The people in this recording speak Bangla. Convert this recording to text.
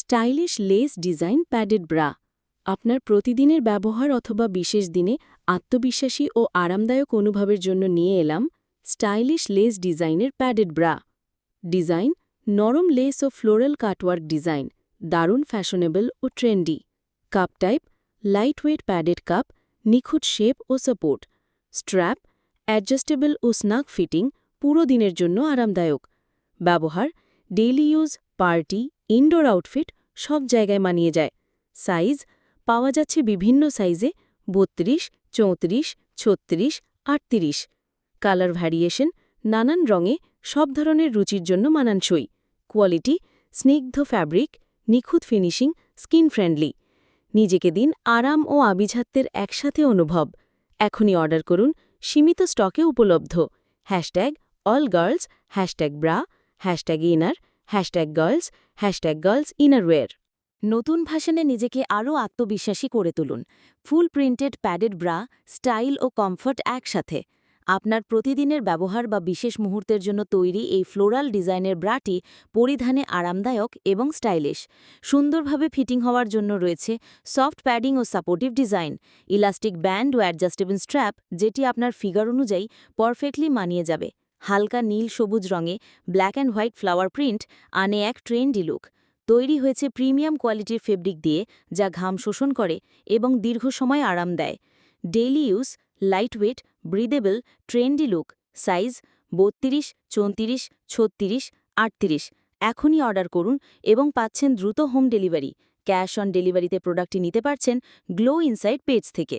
Stylish lace design padded bra. আপনার প্রতিদিনের ব্যবহার অথবা বিশেষ দিনে আত্মবিশ্বাসী ও আরামদায়ক অনুভবের জন্য নিয়ে এলাম স্টাইলিশ লেস ডিজাইনের প্যাডেড ব্রা। ডিজাইন নরম লেস ও ফ্লোরাল কাটওয়ার্ক ডিজাইন, দারুণ ফ্যাশনেবল ও trendy. Cup type lightweight padded cup নিখুঁত শেপ ও সাপোর্ট স্ট্র্যাপ অ্যাডজাস্টেবল ও স্নাক ফিটিং পুরো দিনের জন্য আরামদায়ক। ব্যবহার daily use party indoor outfit সব জায়গায় মানিয়ে যায়। সাইজ, পাওয়া যাচ্ছে বিভিন্ন সাইজে বত্রিশ, চৌত্রিশ, ছত্রিশ, আটত্রিশ। কালার ভ্যারিয়েশন, নানান রঙে সব ধরনের রুচির জন্য মানানসই। কোয়ালিটি, স্নিগ্ধ ফ্যাব্রিক, নিখুঁত ফিনিশিং, স্কিন ফ্রেন্ডলি। নিজেকে দিন আরাম ও আভিজাত্যের একসাথে অনুভব। এখনই অর্ডার করুন, সীমিত স্টকে উপলব্ধ। Hashtag, all girls, hashtag bra, hashtag inner hashtag girls hashtag girls innerwear নতুন ভাষণে নিজেকে আরও আত্মবিশ্বাসী করে তুলুন। Full printed padded bra, style ও কমফর্ট একসাথে। আপনার প্রতিদিনের ব্যবহার বা বিশেষ মুহূর্তের জন্য তৈরি এই ফ্লোরাল ডিজাইনের ব্রাটি পরিধানে আরামদায়ক এবং স্টাইলিশ। সুন্দরভাবে ফিটিং হওয়ার জন্য রয়েছে সফট প্যাডিং ও সাপোর্টিভ ডিজাইন, ইলাস্টিক ব্যান্ড ও অ্যাডজাস্টেবল স্ট্র্যাপ, যেটি আপনার ফিগার অনুযায়ী পারফেক্টলি মানিয়ে যাবে। হালকা নীল সবুজ রঙে black and white flower print আনে এক ট্রেন্ডি লুক। তৈরি হয়েছে প্রিমিয়াম কোয়ালিটির ফেব্রিক দিয়ে, যা ঘাম শোষণ করে এবং দীর্ঘ সময় আরাম দেয়। Daily use, lightweight, breathable, trendy look, size বত্রিশ, চৌত্রিশ, ছত্রিশ, আটত্রিশ। এখনই অর্ডার করুন এবং পাচ্ছেন দ্রুত হোম ডেলিভারি। ক্যাশ অন ডেলিভারিতে প্রোডাক্টটি নিতে পারছেন গ্লো ইনসাইড পেজ থেকে।